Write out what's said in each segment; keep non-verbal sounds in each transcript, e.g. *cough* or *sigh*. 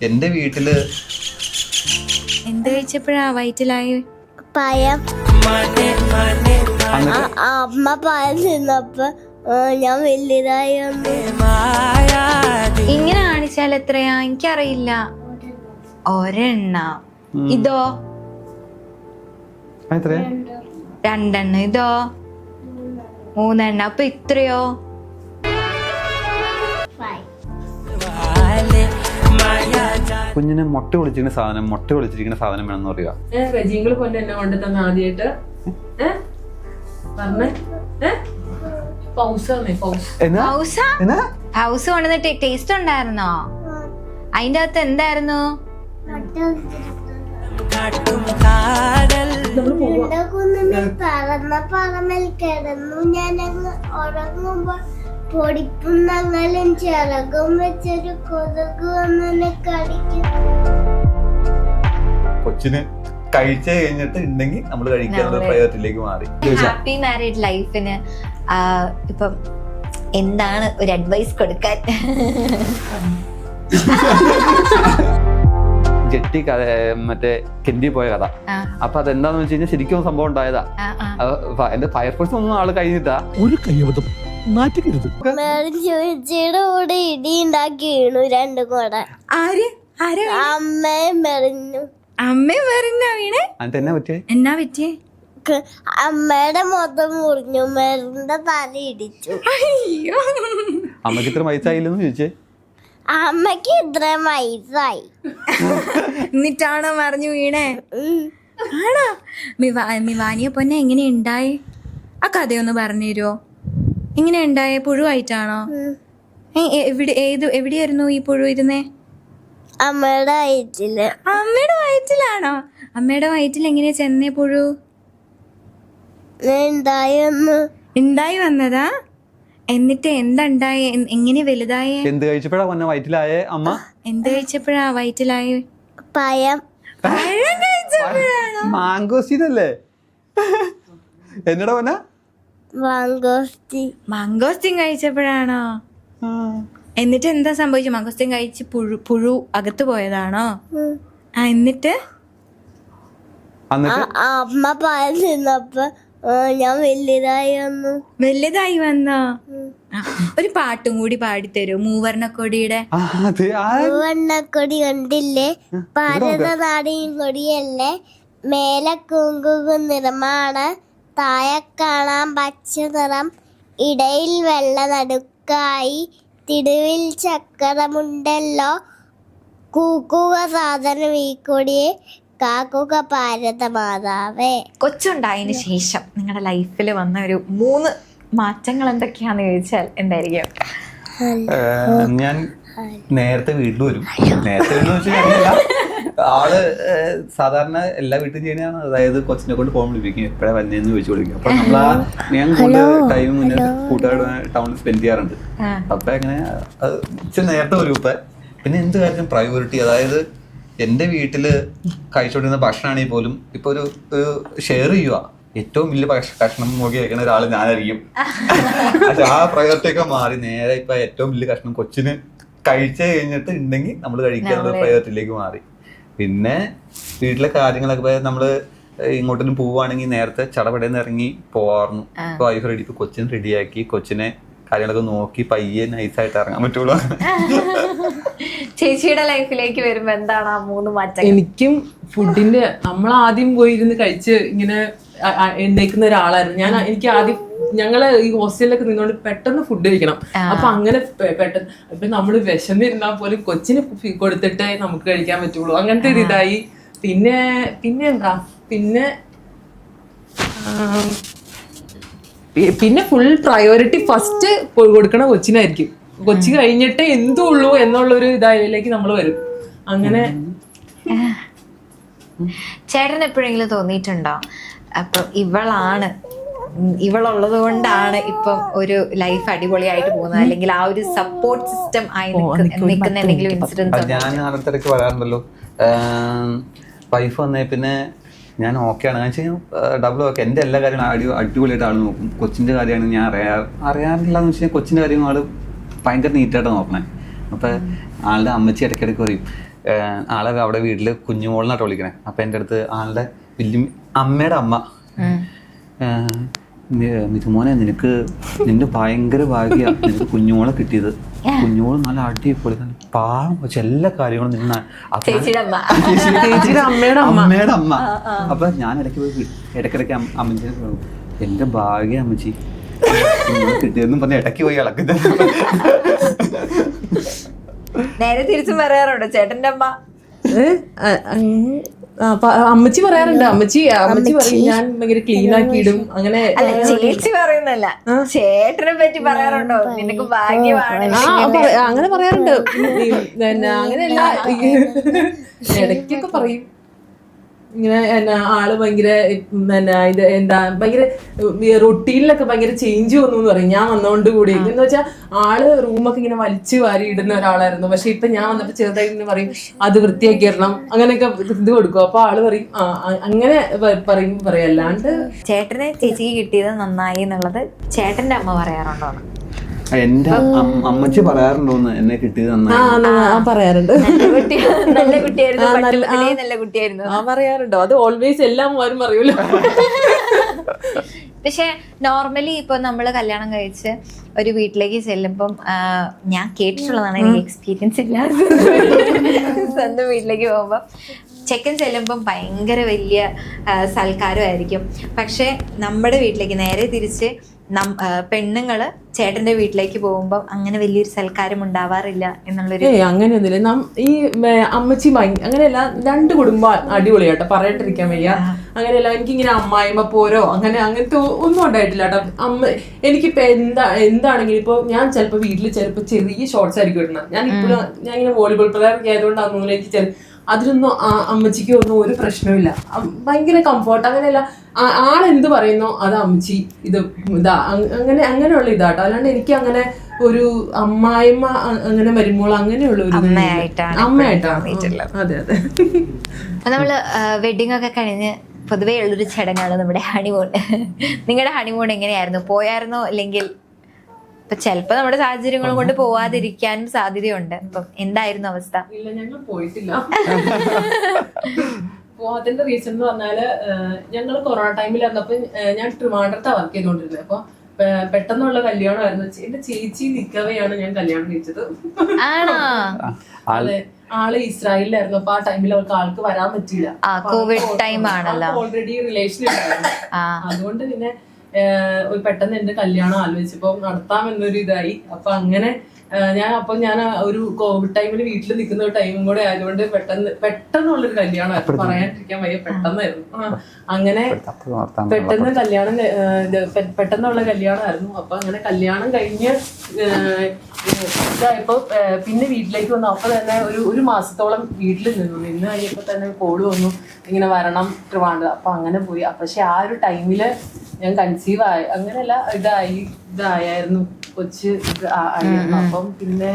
എന്റെ വീട്ടിൽ എന്ത് കഴിച്ചപ്പോഴാ വയറ്റിലായി? പയം ആ അമ്മ പയം തിന്നപ്പോ ആ, ഞാൻ വലിയതായി വന്നു. ഇങ്ങനെ കാണിച്ചാൽ എത്രയാ? എനിക്കറിയില്ല. ഒരെണ്ണ. ഇതോ? എത്രയാ? രണ്ടെണ്ണം. ഇതോ? മൂന്നെണ്ണ. അപ്പൊ ഇത്രയോ? കുഞ്ഞിന് മുട്ട വിളിച്ചിരിക്കുന്ന സാധനം മുട്ട വിളിച്ചിരിക്കുന്ന സാധനം വേണമെന്ന് പറയുക. റജിങ്ങൾ കൊണ്ട് എന്നെ കൊണ്ട് തന്ന ആദ്യമായിട്ട് ഏ? പറഞ്ഞേ. പൗസ് കൊണ്ടുവന്നിട്ട് ടേസ്റ്റ് ഉണ്ടായിരുന്നോ? അതിന്റെ അകത്ത് എന്തായിരുന്നു? പറന്ന പറമ്പിൽ കിടന്നു. ഞാൻ അങ്ങ് പൊടിപ്പുന്നങ്ങളും ചിറകും വെച്ചൊരു കൊതുക് വന്നെ കടിക്കും. കൊച്ചിന് കഴിച്ചു കഴിഞ്ഞിട്ട് ഉണ്ടെങ്കിൽ നമ്മൾ കഴിക്കാനുള്ള പ്രയോഗത്തിലേക്ക് മാറി. ഹാപ്പി മാരീഡ് ലൈഫിന് ഇപ്പം എന്താണ് ഒരു അഡ്വൈസ് കൊടുക്കാൻ? ജെട്ടി കഥ മറ്റേ കെന്റി പോയ കഥ. അപ്പൊ അതെന്താന്ന് വെച്ച് കഴിഞ്ഞാൽ ശരിക്കും സംഭവം ഉണ്ടായതാ. എന്റെ ഫയർഫോഴ്സ് ഒന്നും ആൾ കഴിഞ്ഞിട്ടാ. ഒരു കയ്യബദ്ധം നാറ്റിക്കരുത്. മെറിഞ്ചൂച്ചിയുടെ കൂടെ ഇടി ഉണ്ടാക്കി വീണു രണ്ടും കൂടെ. ആര്? ആര് അമ്മയും മെറിഞ്ഞു. അമ്മ പറഞ്ഞ വീണേ? എന്നിട്ട് പറ്റിയേ? എന്നാ പറ്റിയേ? ക- അമ്മയുടെ മൊത്തം മുറിഞ്ഞു. മെറിന്റെ തല ഇടിച്ചു. അയ്യോ. അമ്മയ്ക്ക് ഇത്ര വയസ്സായില്ലെന്ന് ചോദിച്ചേ? അമ്മയ്ക്ക് ഇത്രയും വയസ്സായി. എന്നിട്ടാണോ മറിഞ്ഞു വീണേ? ഉം. ആണോ? മിവാ മിവാനിയെ പൊന്നെ എങ്ങനെ ഉണ്ടായി? ആ കഥയൊന്ന് പറഞ്ഞു തരുമോ എങ്ങനെ ഉണ്ടായ പുഴുവായിട്ടാണോ. എവിടെ ഏത് എവിടെയായിരുന്നു ഈ പുഴു ഇരുന്നേ? അമ്മയുടെ വയറ്റിൽ. അമ്മയുടെ വയറ്റിലാണോ? അമ്മയുടെ വയറ്റിൽ എങ്ങനെയാ ചെന്നേ പുഴു? ഉണ്ടായി വന്നതാ? എന്നിട്ട് എന്തുണ്ടായേ എങ്ങനെ വലുതായേ? എന്ത് കഴിച്ചപ്പോഴാ വന്ന വയറ്റിലായേ അമ്മ? എന്ത് കഴിച്ചപ്പോഴാ വയറ്റിലായ? പഴം. പഴം കഴിച്ചപ്പോഴാണോ? മാങ്കോസിനല്ലേ? എന്നടാ വന്ന? വാങ്കോസ്തി മംഗോസ്റ്റിൻ കഴിച്ചപ്പോഴാണോ? എന്നിട്ട് എന്താ സംഭവിച്ചു? മംഗോസ്റ്റിൻ കഴിച്ച് പുഴു പുഴു അകത്ത് പോയതാണോ? ആ എന്നിട്ട്? അമ്മ പാൽ തിന്നപ്പോ ഞാൻ വലിയതായി വന്നു. വലുതായി വന്നോ? ഒരു പാട്ടും കൂടി പാടിത്തരൂ. മൂവർണക്കൊടിയുടെ മൂവർണക്കൊടി കണ്ടില്ലേ? ആ നാടിയും കൊടിയല്ലേ? മേലെ കുങ്കുമ നിറമാണ്. താഴെ കാണാൻ പച്ച നിറം ഇടയിൽ വെള്ള നടുക്കായി തിടുവിൽ ചക്രമുണ്ടല്ലോ. കൂക്കുക സാധനം ഈ കൊടിയെ കാക്കുക ഭാരത മാതാവേ. കൊച്ചുണ്ടായതിനു ശേഷം നിങ്ങളുടെ ലൈഫിൽ വന്ന ഒരു മൂന്ന് മാറ്റങ്ങൾ എന്തൊക്കെയാന്ന് ചോദിച്ചാൽ എന്തായിരിക്കും? ഞാൻ നേരത്തെ വീട്ടിൽ വരും. നേരത്തെ വീട്ടിൽ വെച്ച് കഴിഞ്ഞാൽ ആൾ സാധാരണ എല്ലാ വീട്ടിലും ചെയ്യുന്നതാണ്. അതായത് കൊച്ചിനെ കൊണ്ട് ഫോൺ വിളിപ്പിക്കും എപ്പോഴാ വന്നേന്ന് ചോദിച്ചു വിളിക്കും അപ്പൊ നമ്മൾ ഞാൻ കൂടുതൽ ടൈം മുന്നേ കൂട്ടുകാരുടെ ടൗണിൽ സ്പെൻഡ് ചെയ്യാറുണ്ട്. അപ്പൊ എങ്ങനെ അത് ഇച്ചിരി നേരത്തെ ഒരു ഇപ്പൊ. പിന്നെ എന്ത് കാര്യം പ്രയോറിറ്റി അതായത് എന്റെ വീട്ടിൽ കഴിച്ചോണ്ടിരുന്ന ഭക്ഷണമാണെങ്കിൽ പോലും ഇപ്പൊ ഒരു ഷെയർ ചെയ്യുക. ഏറ്റവും വലിയ കഷ്ണം നോക്കി കഴിക്കുന്ന ഒരാൾ ഞാനായിരിക്കും. പക്ഷെ ആ പ്രയോറിറ്റി ഒക്കെ മാറി നേരെ ഇപ്പൊ ഏറ്റവും വലിയ കഷ്ണം കൊച്ചിന് കഴിച്ചു കഴിഞ്ഞിട്ട് ഉണ്ടെങ്കിൽ നമ്മൾ കഴിക്കാനുള്ള പ്രയോറിറ്റിയിലേക്ക് മാറി. പിന്നെ വീട്ടിലെ കാര്യങ്ങളൊക്കെ നമ്മൾ ഇങ്ങോട്ടും പോവുകയാണെങ്കിൽ നേരത്തെ ചടപടയിൽ നിന്ന് ഇറങ്ങി പോവാറുന്നു. അപ്പൊ വൈഫ് റെഡി ഇപ്പൊ കൊച്ചിനെ റെഡിയാക്കി കൊച്ചിനെ കാര്യങ്ങളൊക്കെ നോക്കി പയ്യെ നൈസായിട്ട് ഇറങ്ങാൻ പറ്റുള്ളൂ. ചേച്ചിയുടെ ലൈഫിലേക്ക് വരുമ്പോ എന്താണ് ആ മൂന്ന് മാറ്റങ്ങൾ? എനിക്കും ഫുഡിന്റെ നമ്മൾ ആദ്യം പോയിരുന്ന് കഴിച്ച് ഇങ്ങനെ എഴുന്നേക്കുന്ന ഒരാളായിരുന്നു. ഞാൻ എനിക്ക് ആദ്യം ഞങ്ങൾ ഈ ഹോസ്റ്റലിലൊക്കെ നിന്നോണ്ട് പെട്ടെന്ന് ഫുഡ് കഴിക്കണം. അപ്പൊ അങ്ങനെ പെട്ടെന്ന് ഇപ്പൊ നമ്മൾ വിശന്നിരുന്നാൽ പോലും കൊച്ചിന് കൊടുത്തിട്ടേ നമുക്ക് കഴിക്കാൻ പറ്റുള്ളൂ. അങ്ങനത്തെ ഒരു ഇതായി. പിന്നെ പിന്നെ എന്താ? പിന്നെ പിന്നെ ഫുൾ പ്രയോറിറ്റി ഫസ്റ്റ് കൊടുക്കണ കൊച്ചിനായിരിക്കും. കൊച്ചി കഴിഞ്ഞിട്ട് എന്തുള്ളൂ എന്നുള്ളൊരു ഇതായിലേക്ക് നമ്മൾ വരും. അങ്ങനെ ചേട്ടൻ എപ്പോഴെങ്കിലും തോന്നിയിട്ടുണ്ടോ? അപ്പം ഇവളാണ്. ഇവളുള്ളത് കൊണ്ടാണ് ഇപ്പം ഒരു ലൈഫ് അടിപൊളിയായിട്ട് പോകുന്നത്. അല്ലെങ്കിൽ ആ ഒരു സപ്പോർട്ട് സിസ്റ്റം ആയി നിൽക്കുന്ന എന്തെങ്കിലും ഇൻസിഡൻസ് ഞാൻ അടുത്തിടയ്ക്ക് പറയാറുണ്ടല്ലോ. വൈഫ് വന്നേ പിന്നെ ഞാൻ ഓക്കെയാണ് ഞാൻ വെച്ചാൽ ഡബിൾ ഓക്കെ എന്റെ എല്ലാ കാര്യങ്ങളും അടി അടിപൊളിയായിട്ട് ആൾ നോക്കും. കൊച്ചിന്റെ കാര്യമാണ് ഞാൻ അറിയാ അറിയാറില്ല എന്ന് വെച്ചാൽ കഴിഞ്ഞാൽ കൊച്ചിന്റെ കാര്യം ആൾ ഭയങ്കര നീറ്റായിട്ട് നോക്കണേ. അപ്പോൾ ആളുടെ അമ്മച്ചി ഇടയ്ക്കിടയ്ക്ക് പറയും ആളെ അവിടെ വീട്ടിൽ കുഞ്ഞുമോളിനായിട്ട് വിളിക്കണേ. അപ്പോൾ എന്റെ അടുത്ത് ആളുടെ വലിയ അമ്മയുടെ അമ്മ. മിഥുമോനെ നിനക്ക് നിന്റെ ഭയങ്കര ഭാഗ്യ. നിനക്ക് കുഞ്ഞുമോളെ കിട്ടിയത്. കുഞ്ഞുമോൾ നല്ല അടിപൊളി പാവം എല്ലാ കാര്യങ്ങളും നിന്ന അമ്മയുടെ അമ്മ. അമ്മയുടെ അമ്മ. അപ്പൊ ഞാൻ ഇടയ്ക്ക് പോയി ഇടയ്ക്കിടയ്ക്ക് അമ്മച്ചി എന്റെ ഭാഗ്യ അമ്മച്ചി. കിട്ടിയെന്നും പറഞ്ഞ ഇടയ്ക്ക് പോയി ഇളക്കുന്നത് നേരെ തിരിച്ചും പറയാറുണ്ടോ ചേട്ടന്റെ അമ്മ? അമ്മച്ചി പറയാറുണ്ട്. അമ്മച്ചി അമ്മച്ചി പറയും ഞാൻ ഭയങ്കര ക്ലീൻ ആക്കിയിടും. ഇടും അങ്ങനെ ചേച്ചി പറയുന്നല്ല ചേട്ടനെ പറ്റി പറയാറുണ്ടോ? നിനക്ക് ഭാഗ്യമാണ്. അങ്ങനെ പറയാറുണ്ട്. പിന്നെ അങ്ങനെയല്ല. ഇടയ്ക്കൊക്കെ പറയും. ഇങ്ങനെ എന്നാ ആൾ ഭയങ്കര എന്നാ ഇത് എന്താ ഭയങ്കര റൊട്ടീനിലൊക്കെ ഭയങ്കര ചേഞ്ച് വന്നു എന്ന് പറയും. ഞാൻ വന്നോണ്ട് കൂടി. എന്ന് വെച്ചാൽ ആൾ റൂമൊക്കെ ഇങ്ങനെ വലിച്ചു വാരി ഇടുന്ന ഒരാളായിരുന്നു. പക്ഷെ ഇപ്പൊ ഞാൻ വന്നപ്പോ ചെറുതായിട്ട് ഇങ്ങനെ പറയും അത് വൃത്തിയാക്കി ഇടണം. അങ്ങനെയൊക്കെ ഇത് കൊടുക്കും. അപ്പൊ ആൾ പറയും ആ അങ്ങനെ പറയും പറയല്ലാണ്ട് അല്ലാണ്ട് ചേട്ടനെ ചേച്ചിക്ക് കിട്ടിയത് നന്നായി എന്നുള്ളത് ചേട്ടന്റെ അമ്മ പറയാറുണ്ടോ എന്റെ അമ്മച്ചി പറയാറുണ്ടോന്ന് എന്നെ കിട്ടിയത് നന്നായി. ആ, പറയാറുണ്ട്. നല്ല കുട്ടിയായിരുന്നു. നല്ല- കുട്ടിയായിരുന്നു. ആ പറയാറുണ്ടോ? അത് ഓൾവേസ് എല്ലാം ആരും പറയൂല പക്ഷെ നോർമലി ഇപ്പൊ നമ്മൾ കല്യാണം കഴിച്ച് ഒരു വീട്ടിലേക്ക് ചെല്ലുമ്പം ഞാൻ കേട്ടിട്ടുള്ളതാണ് എനിക്ക് എക്സ്പീരിയൻസ് ഇല്ല സ്വന്തം വീട്ടിലേക്ക് പോകുമ്പോൾ ചെക്കൻ ചെല്ലുമ്പം ഭയങ്കര വലിയ സൽക്കാരമായിരിക്കും. പക്ഷെ നമ്മുടെ വീട്ടിലേക്ക് നേരെ തിരിച്ച് നം ആ, പെണ്ണുങ്ങൾ ചേട്ടന്റെ വീട്ടിലേക്ക് പോകുമ്പോൾ അങ്ങനെ വലിയൊരു സൽക്കാരം ഉണ്ടാവാറില്ല എന്നുള്ളൊരു ഏയ് അങ്ങനെയൊന്നുമില്ല. നാം ഈ അമ്മച്ചി ഭയ- അങ്ങനെയല്ല രണ്ട് കുടുംബം അടിപൊളിയാട്ടോ പറയട്ടിരിക്കാൻ വയ്യ. അങ്ങനെയല്ല എനിക്കിങ്ങനെ അമ്മായിമ്മ പോരോ അങ്ങനെ അങ്ങനത്തെ ഒ- ഒന്നും ഉണ്ടായിട്ടില്ല കേട്ടോ. അമ്മ എനിക്കിപ്പോ എന്താ എന്താണെങ്കിലും ഇപ്പൊ ഞാൻ ചിലപ്പോ വീട്ടിൽ ചിലപ്പോ ചെറിയ ഷോർട്സ് ആയിരിക്കും ഇടുന്നത്. ഞാൻ ഇപ്പോഴും ഞാൻ ഇങ്ങനെ വോളിബോൾ പ്ലെയർ ഒക്കെ ആയതുകൊണ്ടാണെന്ന് ആ- അമ്മച്ചിക്ക് ഒന്നും ഒരു പ്രശ്നമില്ല ഭയങ്കര കംഫോർട്ട് അങ്ങനെയല്ല ആൾ ആളെന്ത് പറയുന്നോ അത് അമ്മച്ചി ഇത് ഇതാ അങ്ങനെ അങ്ങനെയുള്ള ഇതാട്ടോ. അല്ലാണ്ട് എനിക്ക് അങ്ങനെ ഒരു അമ്മായിമ്മ അങ്ങനെ വരുമ്പോൾ അങ്ങനെയുള്ള ഒരു. അമ്മയായിട്ടാണ് അമ്മയായിട്ടാണ്. അതെ അതെ. നമ്മൾ വെഡിങ് ഒക്കെ കഴിഞ്ഞ് പൊതുവേ ഉള്ളൊരു ചടങ്ങാണ് നമ്മുടെ ഹണിമൂൺ നിങ്ങളുടെ ഹണിമൂൺ എങ്ങനെയായിരുന്നു? പോയായിരുന്നോ? അല്ലെങ്കിൽ ഇപ്പൊ ചിലപ്പോ നമ്മുടെ സാഹചര്യങ്ങൾ കൊണ്ട് പോവാതിരിക്കാനും സാധ്യതയുണ്ട്. അപ്പൊ എന്തായിരുന്നു അവസ്ഥ? ഇല്ല ഞങ്ങൾ പോയിട്ടില്ല. പോവാത്തിന്റെ റീസൺ എന്ന് പറഞ്ഞാൽ ഞങ്ങൾ കൊറോണ ടൈമിൽ വന്നപ്പോ ഞാൻ ട്രിവാൻഡ്രത്താ വർക്ക് ചെയ്തുകൊണ്ടിരുന്നത് അപ്പൊ പെട്ടെന്നുള്ള കല്യാണമായിരുന്നു. എന്റെ ചേച്ചി നിക്കവെയാണ് ഞാൻ കല്യാണം കഴിച്ചത്. ആണോ? അതെ. ആൾ ഇസ്രായേലിലായിരുന്നു. അപ്പൊ ആ ടൈമിൽ അവർക്ക് ആൾക്ക് വരാൻ പറ്റിയില്ല. ആണല്ലോ. ഓൾറെഡി റിലേഷൻ ഉണ്ടായിരുന്നു. ആ. അതുകൊണ്ട് പിന്നെ ഒരു പെട്ടെന്ന് എന്റെ കല്യാണം ആലോചിച്ചപ്പോ നടത്താമെന്നൊരു ഇതായി. അപ്പൊ അങ്ങനെ ഞാൻ അപ്പൊ ഞാൻ ഒരു കോവിഡ് ടൈമിൽ വീട്ടിൽ നിൽക്കുന്ന ഒരു ടൈമും കൂടെ ആയതുകൊണ്ട് പെട്ടെന്ന് പെട്ടെന്നുള്ളൊരു കല്യാണമായിരുന്നു പറയാണ്ടിരിക്കാൻ വയ്യ പെട്ടെന്നായിരുന്നു. അങ്ങനെ പെട്ടെന്ന് കല്യാണം പെട്ടെന്നുള്ള കല്യാണമായിരുന്നു. അപ്പൊ അങ്ങനെ കല്യാണം കഴിഞ്ഞ് ഇതായപ്പോ പിന്നെ വീട്ടിലേക്ക് വന്നു. അപ്പൊ തന്നെ ഒരു ഒരു മാസത്തോളം വീട്ടിൽ നിന്നു. നിന്ന് കഴിഞ്ഞപ്പോ തന്നെ കോൾ വന്നു. ഇങ്ങനെ വരണം ട്രിവാൻഡ്രം അപ്പൊ അങ്ങനെ പോയി. അപ്പൊ പക്ഷെ ആ ഒരു ടൈമിൽ ഞാൻ കൺസീവ് ആയി. അങ്ങനെയല്ല ഇതായി ഇതായായിരുന്നു കൊച്ച് ഇത് ആയിരുന്നു. അപ്പം പിന്നെ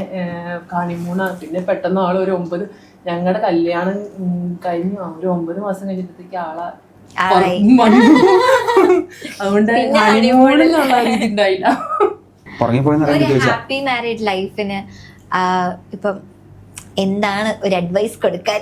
കാണിമൂണ് പിന്നെ പെട്ടെന്ന് ആൾ ഒരു ഒമ്പത് ഞങ്ങളുടെ കല്യാണം കഴിഞ്ഞു. ആ ഒരു ഒമ്പത് മാസം കഴിഞ്ഞപ്പോഴത്തേക്ക് ആളെ. അതുകൊണ്ട് ഹണിമൂണിലുള്ള ഹാപ്പി മാരീഡ് ലൈഫിന് ഇപ്പം എന്താണ് ഒരു അഡ്വൈസ് കൊടുക്കാൻ?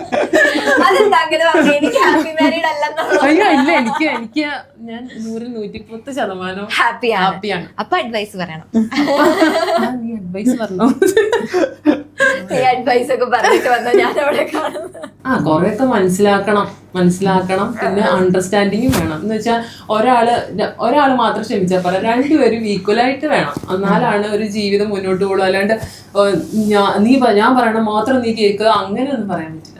അയ്യോ ഇല്ല എനിക്ക് എനിക്ക് ഞാൻ നൂറിൽ നൂറ്റിപ്പത്ത് ശതമാനം ഹാപ്പിയാണ് ഹാപ്പിയാണ് അപ്പൊ അഡ്വൈസ് പറയണം. അഡ്വൈസ് പറഞ്ഞു? അഡ്വൈസ് ഒക്കെ പറഞ്ഞിട്ട് വന്ന ഞാൻ അവിടെ കാണുന്നത്. ആ കൊറേയൊക്കെ മനസ്സിലാക്കണം മനസ്സിലാക്കണം പിന്നെ അണ്ടർസ്റ്റാൻഡിങ്ങും വേണം. എന്ന് വെച്ചാൽ ഒരാൾ ഒരാൾ മാത്രം ക്ഷമിച്ചാൽ പറയാം രണ്ടുപേരും ഈക്വലായിട്ട് വേണം. എന്നാലാണ് ഒരു ജീവിതം മുന്നോട്ട് പോകുള്ളൂ അല്ലാണ്ട് ഞാൻ നീ ഞാൻ പറയണ മാത്രം നീ കേൾക്കുക. അങ്ങനെയൊന്നും പറയാൻ പറ്റില്ല.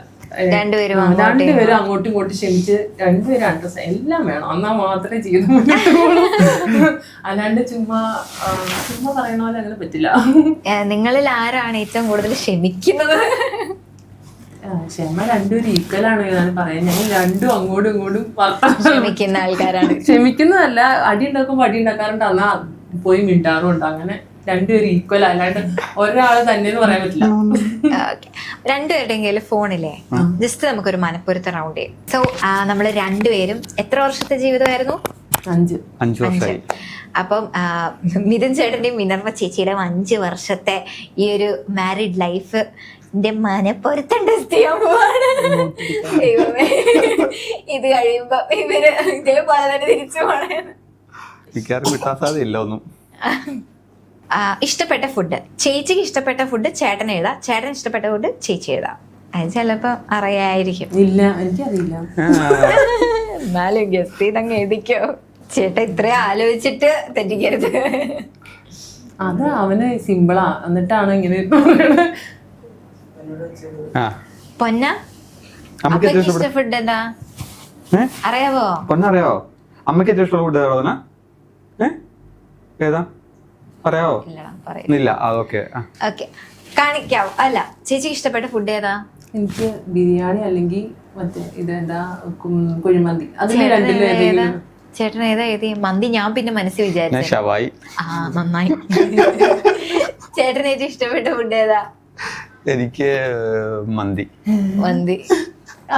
രണ്ടുപേരും രണ്ടുപേരും അങ്ങോട്ടും ഇങ്ങോട്ടും ക്ഷമിച്ച് രണ്ടുപേരും അണ്ടർസ്റ്റാൻഡ് എല്ലാം വേണം. എന്നാ മാത്രമേ ജീവിതം മുന്നോട്ട് പോകുള്ളൂ *laughs* അല്ലാണ്ട് ചുമ്മാ ചുമ്മാ പറയണ പോലെ അങ്ങനെ പറ്റില്ല. നിങ്ങളിൽ ആരാണ് ഏറ്റവും കൂടുതൽ ക്ഷമിക്കുന്നത്? ക്ഷമ രണ്ടുപേരും ഈക്വൽ ആണ് ഞാൻ പറയാൻ ഞങ്ങൾ രണ്ടും അങ്ങോട്ടും ഇങ്ങോട്ടും ക്ഷമിക്കുന്ന ആൾക്കാരാണ്. ക്ഷമിക്കുന്നതല്ല അടി ഉണ്ടാക്കുമ്പോ അടി ഉണ്ടാക്കാറുണ്ട്. എന്നാ പോയി മിണ്ടാറുണ്ട്. അങ്ങനെ രണ്ടുപേരും ഈക്വൽ അല്ലാണ്ട് ഒരാളെ തന്നെ എന്ന് പറയാൻ പറ്റില്ല. ഓക്കെ രണ്ടുപേരുടെയും കയ്യിൽ ഫോണില്ലേ? ജസ്റ്റ് നമുക്കൊരു മനപ്പൊരുത്ത റൗണ്ട് ചെയ്യും. സോ നമ്മൾ രണ്ടുപേരും എത്ര വർഷത്തെ ജീവിതമായിരുന്നു? അഞ്ച്. അഞ്ചു വർഷമായി. അപ്പം മിഥുൻ ചേട്ടന്റെയും മിനർവ ചേച്ചിയുടെയും അഞ്ച് വർഷത്തെ ഈ ഒരു മാരിഡ് ലൈഫ് എന്റെ മനപ്പൊരുത്തം ടെസ്റ്റ് ചെയ്യാൻ പോവാണ്. ദൈവമേ. ഇത് കഴിയുമ്പോ ഇവർ ഇതേപോലെ തന്നെ തിരിച്ചു പോണേ മിക്കവാറും കിട്ടാൻ സാധ്യതയില്ല ഒന്നും. *laughs* ഇഷ്ടപ്പെട്ട ഫുഡ് ചേച്ചിക്ക് ഇഷ്ടപ്പെട്ട ഫുഡ് ചേട്ടൻ എഴുതാം. ചേട്ടൻ ഇഷ്ടപ്പെട്ട ഫുഡ് ചേച്ചി എഴുതാം. അത് ചിലപ്പോ അറിയായിരിക്കും. ഇല്ല എനിക്കറിയില്ല. എന്നാലും ഗസ്റ്റ് ചെയ്തങ്ങ് എഴുതിക്കോ. ചേട്ടൻ ഇത്രയും ആലോചിച്ചിട്ട് തെറ്റിക്കരുത്. അത് അവന് സിമ്പിളാ എന്നിട്ടാണ് ഇങ്ങനെ പൊന്ന? അമ്മയ്ക്ക് ഏറ്റവും ഇഷ്ടപ്പെട്ട ഫുഡ് എന്താ? ഏ? അറിയാവോ? പൊന്നറിയാവോ? അമ്മയ്ക്ക് ഏറ്റവും ഇഷ്ടമുള്ള ഫുഡ് ഏതാ ഏ? ഏതാ? പറയാവോ? ഇല്ല അതൊക്കെ ഓക്കെ ആ ഓക്കെ കാണിക്കാവോ? അല്ല ചേച്ചി ഇഷ്ടപ്പെട്ട ഫുഡ് ഏതാ? എനിക്ക് ബിരിയാണി അല്ലെങ്കിൽ മറ്റേ ഇത് എന്താ കും- കുഴിമന്തി. അതിൽ ചേട്ടൻ രണ്ടിലും ഏതാ? ഏതാ? മന്തി ഞാൻ പിന്നെ മനസ്സിൽ ഞാൻ വിചാരിച്ചു ഷവായി. ആ നന്നായി. ചേട്ടൻ ഏറ്റവും ഇഷ്ടപ്പെട്ട ഫുഡ് ഏതാ? എനിക്ക് മന്തി. മന്തി.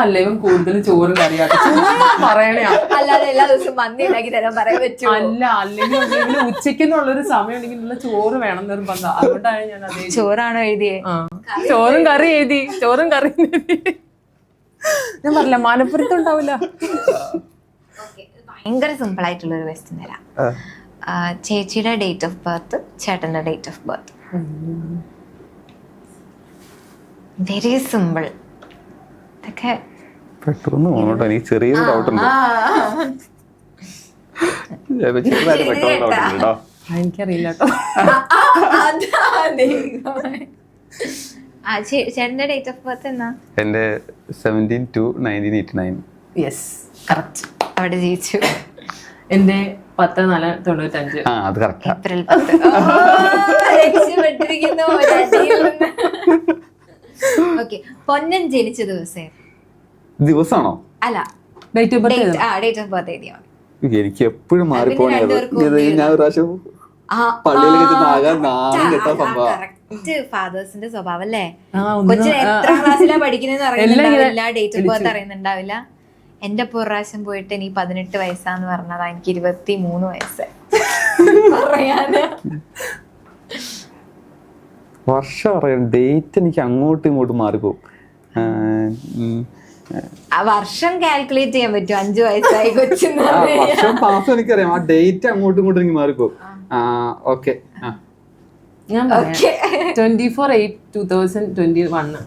അല്ല ഇവൻ കൂടുതൽ ചോറും കറിയാക്കി. ചുമ്മാ പറയണേ അല്ലാതെ എല്ലാ ദിവസവും മന്തി ഉണ്ടാക്കി തരാൻ പറയാൻ പറ്റും അല്ല അല്ലെങ്കിൽ ഇവന് ഉച്ചയ്ക്കെന്നുള്ളൊരു സമയം ഉണ്ടെങ്കിൽ ഉള്ള ചോറ് വേണം നിർബന്ധം. അതുകൊണ്ടാണ് ഞാൻ അതേ ചോറാണോ എഴുതിയേ? ചോറും കറി എഴുതി. ചോറും കറി എഴുതി. ഞാൻ പറഞ്ഞില്ല മാനപ്പുറത്ത് ഉണ്ടാവില്ല. ഭയങ്കര സിമ്പിൾ ആയിട്ടുള്ള ഒരു ക്വസ്റ്റ്യൻ തരാം. ചേച്ചിയുടെ ഡേറ്റ് ഓഫ് ബർത്ത് ചേട്ടന്റെ date of birth very simple ഇതൊക്കെ പെട്ടെന്ന് പോകണോട്ടോ എനിക്ക് ചെറിയൊരു ഡൗട്ട് ഉണ്ട്. ചെറുതായിട്ട് പെട്ടെന്ന് ഡൗട്ട് ഉണ്ട് കേട്ടോ. എനിക്കറിയില്ല കേട്ടോ. ചേട്ടന്റെ ഡേറ്റ് ഓഫ് ബർത്ത് എന്നാ? എന്റെ seventeen two nineteen eighty nine yes correct അവിടെ ജയിച്ചു. എന്റെ പത്ത് നാല് തൊണ്ണൂറ്റഞ്ച്. ആ അത് കറക്റ്റാ ഏപ്രിൽ പത്ത്. രക്ഷപ്പെട്ടിരിക്കുന്നു. *gasps* ഓക്കെ പൊന്നൻ ജനിച്ച ദിവസം. ദിവസമാണോ അല്ല. ഡേറ്റ് ഓഫ് ബർത്ത് ഡേറ്റ് ആ ഡേറ്റ് ഓഫ് ബർത്ത് എഴുതിയാ എനിക്ക് എപ്പോഴും മാറിപ്പോണേ. ഞാൻ ഒരു പ്രാവശ്യം ഫാദേഴ്സിന്റെ സ്വഭാവം അല്ലേ കൊച്ചിന് എത്ര ക്ലാസ്സിലാ പഠിക്കുന്നത് എല്ലാം അറിയുന്നുണ്ടാവില്ല? ഡേറ്റ് ഓഫ് ബർത്ത് അറിയുന്നുണ്ടാവില്ല? എന്റെ പ്രാവശ്യം പോയിട്ട് ഇനി പതിനെട്ട് വയസ്സാന്ന് പറഞ്ഞതാ. എനിക്ക് ഇരുപത്തി മൂന്ന് വയസ്സ്. *laughs* പറയാന് *laughs* വർഷം അറിയാം ഡേറ്റ് എനിക്ക് അങ്ങോട്ടും ഇങ്ങോട്ടും മാറിപ്പോകും വർഷം കാൽക്കുലേറ്റ് ചെയ്യാൻ പറ്റും അഞ്ചു വയസ്സായി വർഷം പാസ് എനിക്കറിയാം. ആ ഡേറ്റ് അങ്ങോട്ടും ഇങ്ങോട്ടും എനിക്ക് ഓക്കെ ഞാൻ okay twenty four eight two thousand twenty one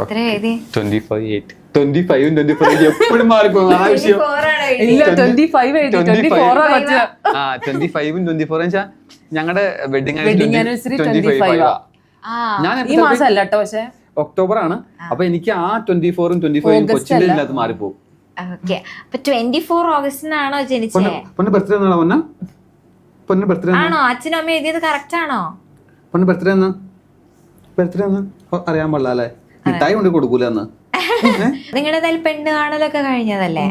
എത്ര എഴുതി? ട്വന്റി ഫൈവ് എയ്റ്റ് ട്വന്റി ഫൈവും ട്വന്റി ഫോർ എപ്പോഴും മാറിപ്പോകും ആ വിഷയം. ഫോർ ആണോ എഴുതി. ഇല്ല ട്വന്റി ഫൈവ് ട്വന്റി ഫോർ ആ ട്വന്റി ഫൈവും ട്വന്റി ഫോറും വെച്ചാൽ ഞങ്ങളുടെ വെഡിങ് ആനിവേഴ്സറി anniversary 25 ആ. ആ. ഞാൻ ഈ മാസം അല്ല കേട്ടോ പക്ഷേ. ഒക്ടോബർ ആണ് അപ്പൊ എനിക്ക് ആ ട്വന്റി ഫോറും ട്വന്റി ഫൈവും കൊച്ചിന്റെ ഇതിനകത്ത് മാറിപ്പോകും ഓക്കെ. അപ്പൊ ട്വന്റി ഫോർ ഓഗസ്റ്റിനാണോ ജനിച്ചേ? പൊന്നെ ബർത്ത്ഡേ എന്നാണോ പൊന്ന? പൊന്നെ ബർത്ത്ഡേ ആണോ? അച്ഛനും അമ്മയും എഴുതിയത് കറക്റ്റ് ആണോ? പൊന്നെ ബർത്ത്ഡേ എന്നാ? ബർത്ത്ഡേ എന്ന്? അറിയാൻ പാടില്ല അല്ലേ? മിഠായി കൊണ്ട് കൊടുക്കൂല എന്ന് *laughs* നിങ്ങളുടെ പെണ്ണ് കാണലൊക്കെ കഴിഞ്ഞതല്ലേ?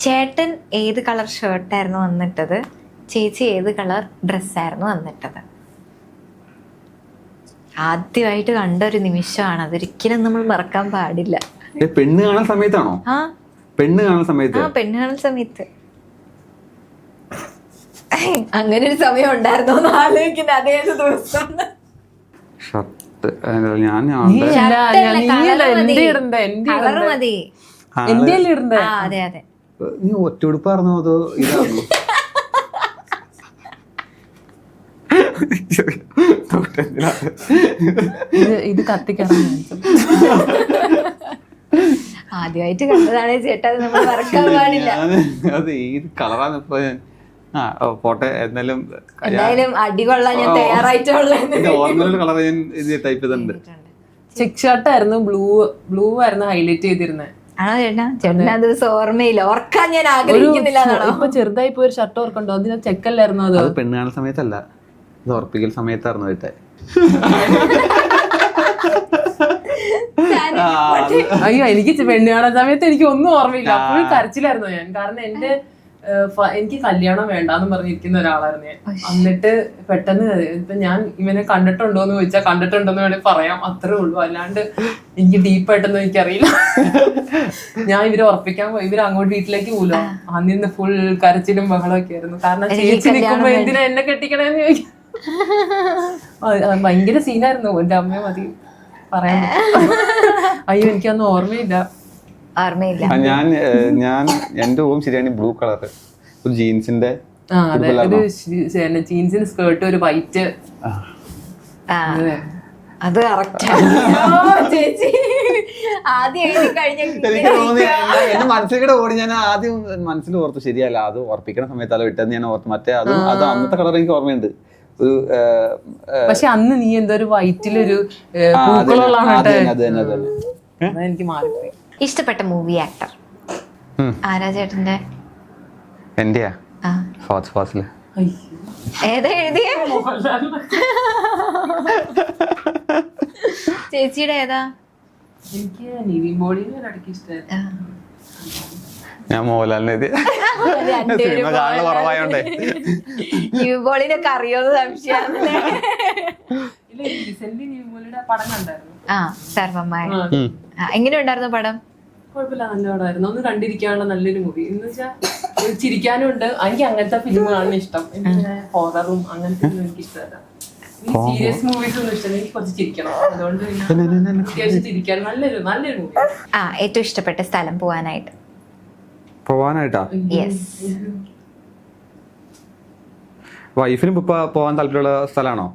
ചേട്ടൻ ഏത് കളർ ഷർട്ടായിരുന്നു വന്നിട്ടത്? ചേച്ചി ഏത് കളർ ഡ്രസ്സായിരുന്നു വന്നിട്ടത്? ആദ്യമായിട്ട് കണ്ട ഒരു നിമിഷമാണ്. അതൊരിക്കലും നമ്മൾ മറക്കാൻ പാടില്ല. പെണ്ണ് കാണാൻ സമയത്താണോ? ആ. പെണ്ണ് കാണാൻ സമയത്ത്? ആ പെണ്ണ് കാണുന്ന സമയത്ത്. അങ്ങനെ ഒരു സമയം ഉണ്ടായിരുന്നു ആലോചിക്കുന്ന അതേ ദിവസം. ഷർട്ട് ഞാൻ മതി. ആ അതെ. അതെ നീ ഒറ്റയുടുപ്പായിരുന്നോ അതോ ഇതാണോ? ഇത് ഇത് കത്തിക്കണം ആദ്യമായിട്ട് കണ്ടതാണ് ചേട്ടാ നമ്മൾ മറക്കാൻ പാടില്ല. അത് ഏത് കളറാന്ന് ഇപ്പൊ ഞാൻ ആ ഓ, പോട്ടെ എന്നാലും എന്തായാലും അടികൊള്ളാൻ ഞാൻ തയ്യാറായിട്ടുള്ളത് നോർമൽ കളർ ഞാൻ ഇത് ടൈപ്പ് ചെയ്തിട്ടുണ്ട്. ചെക്ക് ഷർട്ട് ആയിരുന്നു ബ്ലൂ ബ്ലൂ ആയിരുന്നു ഹൈലൈറ്റ് ചെയ്തിരുന്നത് ആണോ ചേട്ടാ? ചേട്ടൻ ആ ദിവസം ഓർമ്മയില്ല. ഓർക്കാൻ ഞാൻ ആഗ്രഹിക്കുന്നില്ല എന്നാണോ? ഇപ്പൊ ചെറുതായി പോയി ഒരു ഷർട്ട് ഓർക്കണ്ടോ അതിന് ചെക്കല്ലായിരുന്നു അത്? അത് സമയത്തല്ല. ഇത് ഉറപ്പിക്കൽ സമയത്തായിരുന്നു വീട്ടെ. അയ്യോ എനിക്ക് പെണ്ണുകാണാൻ സമയത്ത് എനിക്ക് ഒന്നും ഓർമ്മയില്ല. അപ്പോഴും കരച്ചിലായിരുന്നു ഞാൻ. കാരണം എന്റെ എനിക്ക് കല്യാണം വേണ്ടാന്ന് പറഞ്ഞിരിക്കുന്ന ഒരാളായിരുന്നു ഞാൻ. എന്നിട്ട് പെട്ടെന്ന് ഇപ്പൊ ഞാൻ ഇവനെ കണ്ടിട്ടുണ്ടോ എന്ന് ചോദിച്ചാൽ കണ്ടിട്ടുണ്ടോന്ന് വേണമെങ്കിൽ പറയാം. അത്രേ ഉള്ളൂ. അല്ലാണ്ട് എനിക്ക് ഡീപ്പായിട്ടൊന്നും എനിക്കറിയില്ല. ഞാൻ ഇവരെ ഉറപ്പിക്കാൻ പോയി. ഇവർ അങ്ങോട്ട് വീട്ടിലേക്ക് പോലും അന്നിന്ന് ഫുൾ കരച്ചിലും ബഹളമൊക്കെ ആയിരുന്നു. കാരണം എനിക്ക് ചേച്ചി നിൽക്കുമ്പോ എന്തിനാ എന്നെ കെട്ടിക്കണേന്ന് ചോദിക്കാം ഭയങ്കര സീനായിരുന്നു. എന്റെ അമ്മയെ മതി. പറയാൻ അയ്യോ എനിക്കൊന്നും ഓർമ്മയില്ല. ഓർമ്മയില്ല. ഞാൻ ഞാൻ എന്റെ ഓം ശരിയാണ് ബ്ലൂ കളർ ഒരു ജീൻസിന്റെ ഒരു ജീൻസിന് സ്കേർട്ട് ഒരു വൈറ്റ്. ആ. അത്. ചേച്ചി എന്റെ- മനസ്സിൽ കൂടെ ഓടി. ഞാൻ ആദ്യം മനസ്സിൽ ഓർത്തു ശരിയല്ല അത് ഓർപ്പിക്കുന്ന സമയത്ത് അത് വിട്ടെന്ന് ഞാൻ ഓർത്തു. മറ്റേ അത് അത് അന്നത്തെ കളർ എനിക്ക് ഓർമ്മയുണ്ട്. ഒരു പക്ഷെ അന്ന് നീ എന്തോ ഒരു. അതാ എനിക്ക് മാറിപ്പോയി. ഇഷ്ടപ്പെട്ട മൂവി ആക്ടർ ആരാ ചേട്ടന്റെ എന്റെയാ? അയ്യോ. ഏതാ എഴുതിയ? ചേച്ചിയുടെ ഏതാ? എനിക്ക് നിവിൻ ബോളിയുടെ ഇഷ്ടമായിരുന്നു. ഞാൻ മോഹൻലാലിനെ *laughs* സിനിമ കാണുന്ന കുറവായോണ്ടേ. ന്യൂ ബോളിനൊക്കെ അറിയോന്ന് ആ സർവമായ. എങ്ങനെ ഉണ്ടായിരുന്നു പടം? കുഴപ്പമില്ല നല്ല പടമായിരുന്നു ഒന്ന് കണ്ടിരിക്കാനുള്ള നല്ലൊരു മൂവി എന്ന് വെച്ചാൽ ചിരിക്കാനും ഉണ്ട് എനിക്ക് അങ്ങനത്തെ ഫിലിം കാണുന്ന ഇഷ്ടം. എനിക്ക് ഹോററും അങ്ങനത്തെ എനിക്ക് ഇഷ്ടമല്ല. സീരിയസ് മൂവീസ് ഒന്നും ഇഷ്ടമല്ല. എനിക്ക് കുറച്ച് ചിരിക്കണം. അതുകൊണ്ട് പിന്നെ അത്യാവശ്യം ചിരിക്കാൻ നല്ലൊരു നല്ലൊരു മൂവി ആ ഏറ്റവും ഇഷ്ടപ്പെട്ട സ്ഥലം പോവാനായിട്ട്. പോവാനായിട്ടാ? യെസ് വൈഫിനും ഇപ്പൊ പോവാൻ താല്പര്യമുള്ള സ്ഥലമാണോ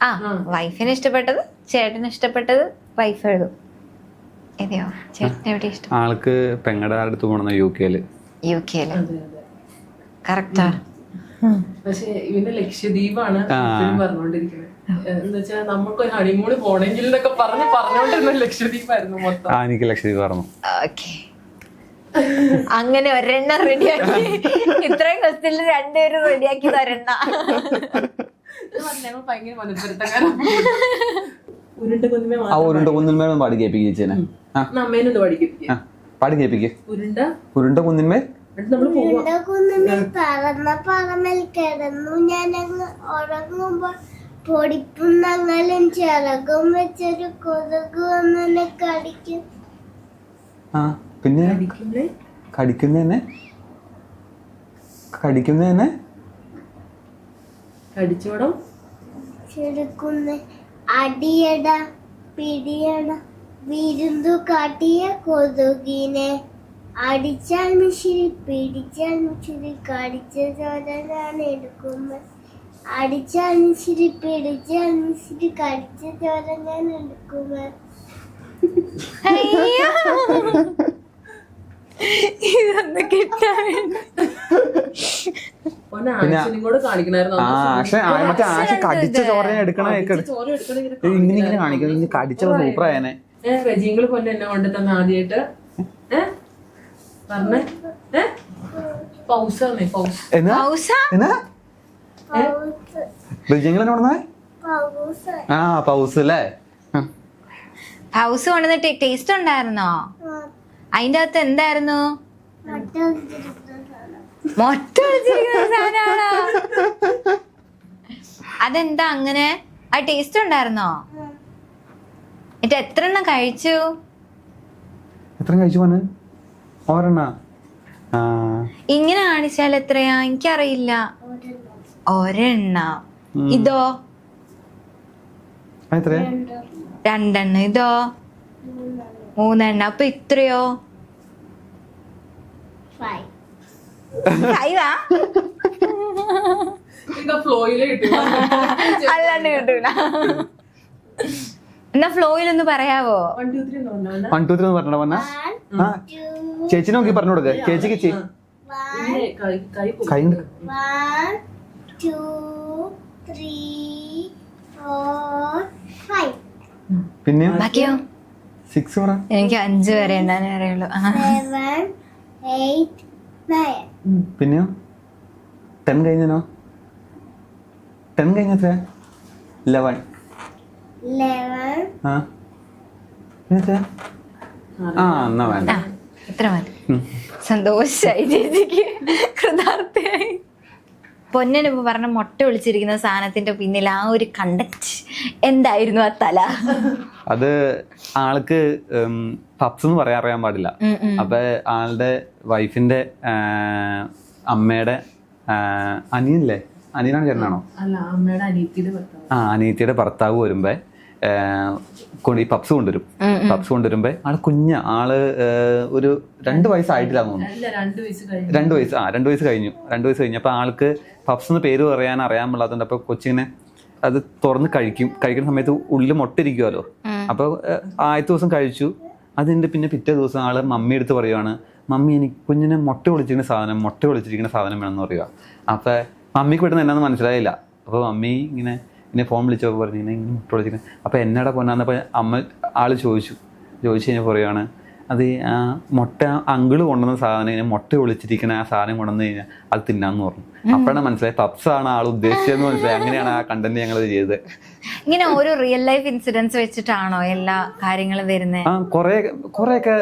ആ വൈഫിന് ഇഷ്ടപ്പെട്ടത് ചേട്ടന് ഇഷ്ടപ്പെട്ടത് വൈഫ് എഴുതും ഇതെയോ? ചേട്ടന് എവിടെ ഇഷ്ടം? ആൾക്ക് പെങ്ങടെ അടുത്ത് യു കെയിൽ. യു കെയിൽ. അതെ അതെ. കറക്റ്റാ പക്ഷെ ഇവന്റെ ലക്ഷദ്വീപാണ് പറഞ്ഞോണ്ടിരിക്കുന്നത് പറഞ്ഞുകൊണ്ടിരിക്കുന്നത് എന്ന് വെച്ചാൽ നമുക്കൊരു ഹണിമൂണ് പോണെങ്കിൽ എന്നൊക്കെ പറഞ്ഞ് പറഞ്ഞോണ്ടിരുന്ന ലക്ഷദ്വീപായിരുന്നു മൊത്തം. എനിക്ക് ലക്ഷദ്വീപ് പറഞ്ഞു ഓക്കെ അങ്ങനെ ഒരെണ്ണം റെഡിയാക്കി. ഇത്രയും ക്വസ്റ്റ്യനിൽ രണ്ടുപേരും റെഡിയാക്കി തരണ്ട. ഇത് പറഞ്ഞ് ഞങ്ങൾ ഭയങ്കര മനസ്സിരുത്തക്കാരാണ് ഉരുണ്ട കുന്നുമേ ആ ഉരുണ്ട കുന്നിന്മേൽ പാടി കേൾപ്പിക്കും ചേച്ചേനെ. ആ. അമ്മേനൊന്ന് പഠിക്കും. ആ പാടി കേൾപ്പിക്ക്. ഉരുണ്ട. ഉരുണ്ട കുന്നിന്മേൽ? പറന്ന കിടന്നു. ഞാനങ്ങ് ഉറങ്ങുമ്പോൾ പൊടിപ്പുന്നങ്ങളും ചിറകും വെച്ചൊരു കൊതുക് വന്നെ കടിക്കും. ആ. പിന്നെ കടിക്കുന്നതന്നെ കടിക്കുന്നതന്നെ കടിച്ചോടം? അടിയട പിടിയട വിരുന്നു കാട്ടിയ കൊതുകിനെ. അടിച്ചാൽ മിശ്രി പിടിച്ചാൽ മിശ്രി കടിച്ച ചോരനാണ് എടുക്കുന്നത്. അടിച്ചാൽ മിശ്രി പിടിച്ചാൽ മിശ്രി കടിച്ച ചോര ഞാൻ എടുക്കുന്നത്. *laughs* *laughs* ഇതൊന്ന് കിട്ടാൻ. ആശ മറ്റേ ആശ കടിച്ച ചോര എടുക്കണ ചോര എടുക്കണെങ്കിൽ ഇങ്ങനെ ഇങ്ങനെ കാണിക്കണം ഇനി കടിച്ച സൂപ്പറായനെ ഏ റെജിങ്ങൾ കൊണ്ട് എന്നെ കൊണ്ട് തന്ന ആദ്യമായിട്ട് ഏ? പറഞ്ഞേ. ഏ? പൗസാന്നേ പൗസ്. എന്നാ? ആ പൗസ് അല്ലേ? കൊണ്ടുവന്നിട്ട് ടേസ്റ്റ് ഉണ്ടായിരുന്നോ? അതിന്റെ അകത്ത് എന്തായിരുന്നു? മൊട്ട സാധനമാണോ അതെന്താ അങ്ങനെ? ആ ടേസ്റ്റ് ഉണ്ടായിരുന്നോ? എന്നിട്ട് എത്ര എണ്ണം കഴിച്ചു? എത്ര കഴിച്ചു പോന്ന് ഒരെണ്ണ? ഇങ്ങനെ കാണിച്ചാൽ എത്രയാ? എനിക്കറിയില്ല. ഒരെണ്ണ. ഇതോ? രണ്ടെണ്ണം. ഇതോ? മൂന്നെണ്ണം അപ്പൊ ഇത്രയോ? ഫൈവ് അല്ലാണ്ട് കിട്ടൂല. എന്നാ ഫ്ലോയിൽ ഒന്ന് പറയാവോ? വൺ ടു ത്രീ എന്ന് പറഞ്ഞ ആ. ചേച്ചി നോക്കി പറഞ്ഞു കൊടുക്ക ചേച്ചിക്ക് കൈ പിന്നെ ബാക്കിയോ? സിക്സ് പറ. എനിക്ക് അഞ്ച് വരെ എണ്ണാനേ അറിയുള്ളൂ. പിന്നെയോ? ടെൻ കഴിഞ്ഞനോ? ടെൻ കഴിഞ്ഞ എത്രയാ ലെവൻ ആ. ആ എന്നാ വേണ്ട. ആ ഇത്ര മതി. സന്തോഷായി ചേച്ചിക്ക് കൃത വാർത്തയായി പൊന്നൻ ഇപ്പൊ പറഞ്ഞ മുട്ട ഒളിച്ചിരിക്കുന്ന സാധനത്തിന്റെ പിന്നിൽ ആ ഒരു കണ്ടക്ട് എന്തായിരുന്നു ആ തല? അത് ആൾക്ക് പപ്സ് എന്ന് പറയാൻ അറിയാൻ പാടില്ല. അപ്പൊ ആളുടെ വൈഫിന്റെ അമ്മയുടെ അനിയല്ലേ അനിയനില്ലേ? അനിയനാണ് ചേട്ടനാണോ? ആ അനിയത്തിയുടെ ഭർത്താവ് വരുമ്പോ കൊണ്ട് ഈ പപ്സ് കൊണ്ടുവരും. പപ്സ് കൊണ്ടുവരുമ്പോ ആൾ കുഞ്ഞ ആൾ ഒരു രണ്ട് വയസ്സായിട്ടില്ല തോന്നുന്നു. അല്ല രണ്ടു വയസ്സ് കഴിഞ്ഞു. രണ്ട് വയസ്സ് ആ രണ്ട് വയസ്സ് കഴിഞ്ഞു. രണ്ട് വയസ്സ് കഴിഞ്ഞു. അപ്പൊ ആൾക്ക് പപ്സ് എന്ന് പേര് പറയാൻ അറിയാൻ പാടാത്തതുകൊണ്ട് അപ്പൊ കൊച്ചിങ്ങനെ അത് തുറന്ന് കഴിക്കും. കഴിക്കുന്ന സമയത്ത് ഉള്ളിൽ മുട്ടിരിക്കുമല്ലോ അപ്പൊ ആദ്യത്തെ ദിവസം കഴിച്ചു. അതിന്റെ പിന്നെ പിറ്റേ ദിവസം ആൾ മമ്മി എടുത്ത് പറയുവാണ് മമ്മി എനിക്ക് കുഞ്ഞിനെ മുട്ട ഒളിച്ചിരിക്കുന്ന സാധനം മുട്ട ഒളിച്ചിരിക്കുന്ന സാധനം വേണമെന്ന് പറയുക അപ്പൊ മമ്മിക്ക് പെട്ടെന്ന് എന്നാന്ന് മനസ്സിലായില്ല. അപ്പൊ മമ്മി ഇങ്ങനെ ഇങ്ങനെ ഫോൺ വിളിച്ചപ്പോൾ പറഞ്ഞു ഇങ്ങനെ ഇങ്ങനെ മുട്ട വിളിച്ചിരുന്നു അപ്പോൾ എന്നടാ പൊന്നാന്നപ്പോൾ അമ്മ ആൾ ചോദിച്ചു. ചോദിച്ചു കഴിഞ്ഞാൽ പറയുകയാണ് അത് ആ മുട്ട അങ്കിൾ കൊണ്ടുവന്ന സാധനം ഇങ്ങനെ മുട്ട ഒളിച്ചിരിക്കുന്ന ആ സാധനം കൊണ്ടുവന്ന് കഴിഞ്ഞാൽ അത് തിന്നാന്ന് പറഞ്ഞു. അപ്പോഴാണ് മനസ്സിലായി പപ്സ് ആണ് ആൾ ഉദ്ദേശിച്ചതെന്ന് മനസ്സിലായി. അങ്ങനെയാണ് ആ കണ്ടന്റ് ഞങ്ങൾ ചെയ്തത്. ഇങ്ങനെ ഓരോ റിയൽ ലൈഫ് ഇൻസിഡൻസ് വെച്ചിട്ടാണോ എല്ലാ കാര്യങ്ങളും വരുന്നത് ആ കുറെ കുറെയൊക്കെ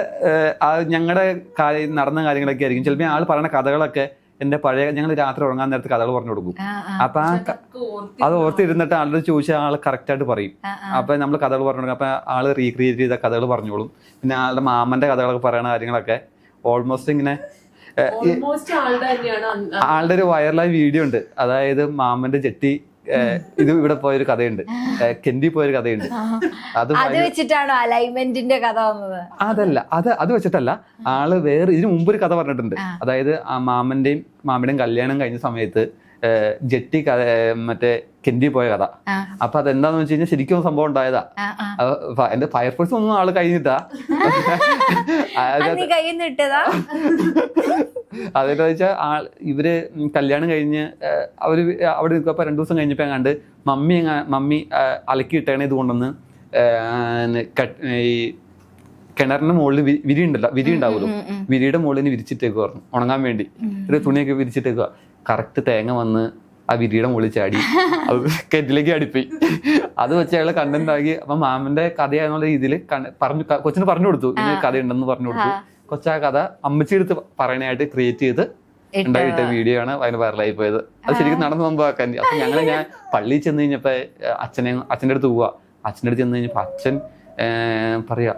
ഞങ്ങളുടെ കാര്യം നടന്ന കാര്യങ്ങളൊക്കെ ആയിരിക്കും. ചിലപ്പോൾ ആൾ പറയുന്ന കഥകളൊക്കെ എന്റെ പഴയ ഞങ്ങൾ രാത്രി ഉറങ്ങാൻ നേരത്ത് കഥകൾ പറഞ്ഞു കൊടുക്കും. അപ്പൊ ആ അത് ഓർത്തിരുന്നിട്ട് ആളുടെ ചോദിച്ചാൽ ആൾ കറക്റ്റ് ആയിട്ട് പറയും. അപ്പൊ നമ്മൾ കഥകൾ പറഞ്ഞു കൊടുക്കും. അപ്പൊ ആൾ റീക്രിയേറ്റ് ചെയ്ത കഥകൾ പറഞ്ഞോളും പിന്നെ ആളുടെ മാമന്റെ കഥകളൊക്കെ പറയുന്ന കാര്യങ്ങളൊക്കെ ഓൾമോസ്റ്റ് ഇങ്ങനെ ഓൾമോസ്റ്റ് ആളുടെ ഒരു വൈറലായ വീഡിയോ ഉണ്ട്. അതായത് മാമന്റെ ജെട്ടി ഇത് ഇവിടെ പോയൊരു കഥയുണ്ട്. കെന്റി പോയൊരു കഥയുണ്ട്. അത് വെച്ചിട്ടാണോ അലൈൻമെന്റിന്റെ കഥ വന്നത്? അതല്ല അത് അത് വെച്ചിട്ടല്ല. ആൾ വേറെ ഇതിനു മുമ്പ് ഒരു കഥ പറഞ്ഞിട്ടുണ്ട്. അതായത് ആ മാമന്റെയും മാമിയുടെയും കല്യാണം കഴിഞ്ഞ സമയത്ത് ജെട്ടി മറ്റേ കെന്റി പോയ കഥ. അപ്പൊ അതെന്താന്ന് വെച്ച് കഴിഞ്ഞാൽ ശരിക്കും സംഭവം ഉണ്ടായതാ. എന്റെ ഫയർഫോഴ്സ് ഒന്നും ആൾ കഴിഞ്ഞിട്ടാ. അതെന്താ വെച്ചാൽ ആൾ ഇവർ കല്യാണം കഴിഞ്ഞ് അവർ അവിടെ നിൽക്കുമ്പോ രണ്ടു ദിവസം കഴിഞ്ഞപ്പോ കണ്ട് മമ്മി മമ്മി അലക്കി ഇട്ടേണ ഇത് കൊണ്ടുവന്ന് ഈ കിണറിന്റെ മുകളിൽ വിരി ഉണ്ടല്ലോ വിരി ഉണ്ടാവുമല്ലോ. വിരിയുടെ മുകളിൽ വിരിച്ചിട്ടേക്ക് പറഞ്ഞു ഉണങ്ങാൻ വേണ്ടി. ഒരു തുണിയൊക്കെ വിരിച്ചിട്ടേക്കുക കറക്റ്റ് തേങ്ങ വന്ന് ആ വിരിയുടെ മുകളിൽ ചാടി. അത് കെറ്റിലേക്ക് അടുപ്പി. അത് വെച്ച് അയാളെ കണ്ടന്റ് ആക്കി അപ്പൊ മാമന്റെ കഥയാണെന്നുള്ള രീതിയിൽ പറഞ്ഞു കൊച്ചിന് പറഞ്ഞു കൊടുത്തു. ഇങ്ങനെ കഥയുണ്ടെന്ന് പറഞ്ഞു കൊടുത്തു. കൊച്ചാ കഥ അമ്മച്ചി എടുത്ത് പറയണായിട്ട് ക്രിയേറ്റ് ചെയ്ത് ഉണ്ടായിട്ട വീഡിയോ ആണ് അതിന് വൈറലായി പോയത്. അത് ശരിക്കും നടന്ന സംഭവമാക്കാൻ അപ്പൊ ഞങ്ങളെ ഞാൻ പള്ളിയിൽ ചെന്ന് കഴിഞ്ഞപ്പോ അച്ഛനെ അച്ഛന്റെ അടുത്ത് പോവാ. അച്ഛന്റെ അടുത്ത് ചെന്ന് കഴിഞ്ഞപ്പോ അച്ഛൻ പറയാ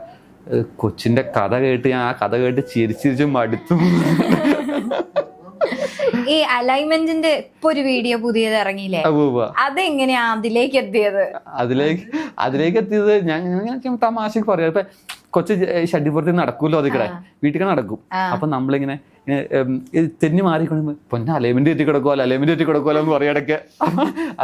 കൊച്ചിന്റെ കഥ കേട്ട് ഞാൻ ആ കഥ കേട്ട് ചിരിച്ചിരിച്ച് മടുത്തു. *laughs* ഈ അലൈൻമെന്റിന്റെ ഇപ്പൊ ഒരു വീഡിയോ പുതിയത് ഇറങ്ങിയില്ലേ. അതെങ്ങനെയാ അതിലേക്ക് എത്തിയത്? അതിലേക്ക് അതിലേക്ക് എത്തിയത് ഞാൻ തമാശക്ക് പറയാം. ഇപ്പൊ കൊച്ചു ഷഡ്ഡിപ്പുറത്ത് അത് അതിക്കടെ. വീട്ടിൽ നടക്കും. അപ്പൊ നമ്മളിങ്ങനെ തെന്നി മാറിക്കൊണ്ട് പൊന്നെ അലൈൻമെന്റ് തെറ്റി കിടക്കുമല്ലോ അലൈൻമെന്റ് തെറ്റി കിടക്കുമല്ലോ എന്ന് പറയാടൊക്കെ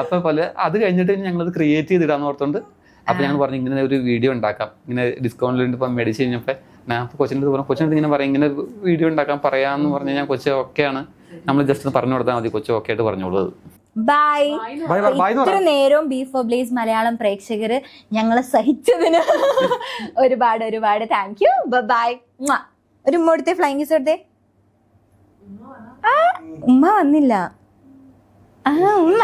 അപ്പൊ പല അത് കഴിഞ്ഞിട്ട് ഞങ്ങളത് ക്രിയേറ്റ് ചെയ്തിടാന്ന് ഓർത്തോണ്ട് അപ്പൊ ഞങ്ങൾ പറഞ്ഞു ഇങ്ങനെ ഒരു വീഡിയോ ഉണ്ടാക്കാം. ഇങ്ങനെ ഡിസ്കൗണ്ടിൽ ഇപ്പം മേടിച്ച് കഴിഞ്ഞപ്പോ ഞാൻ അപ്പൊ കൊച്ചിന്റെ അടുത്ത് പറഞ്ഞു കൊച്ചിന്റെ ഇങ്ങനെ പറയും ഇങ്ങനെ വീഡിയോ ഉണ്ടാക്കാൻ പറയാന്ന് പറഞ്ഞു ഞാൻ കൊച്ചു ഓക്കെയാണ്. നമ്മൾ ജസ്റ്റ് ഒന്ന് പറഞ്ഞു കൊടുത്താൽ മതി കൊച്ചു ഓക്കെ ആയിട്ട് പറഞ്ഞോളൂ. ബൈ ഇത്ര നേരവും ബീഫ് ഒബ്ലേസ് മലയാളം പ്രേക്ഷകർ ഞങ്ങളെ സഹിച്ചതിന് ഒരുപാട് ഒരുപാട് താങ്ക് യു ബൈ ഒരു ഉമ്മ കൊടുത്തേ ഫ്ലൈങ് കിസ് ഉമ്മ വന്നില്ല. ആ ഉമ്മ.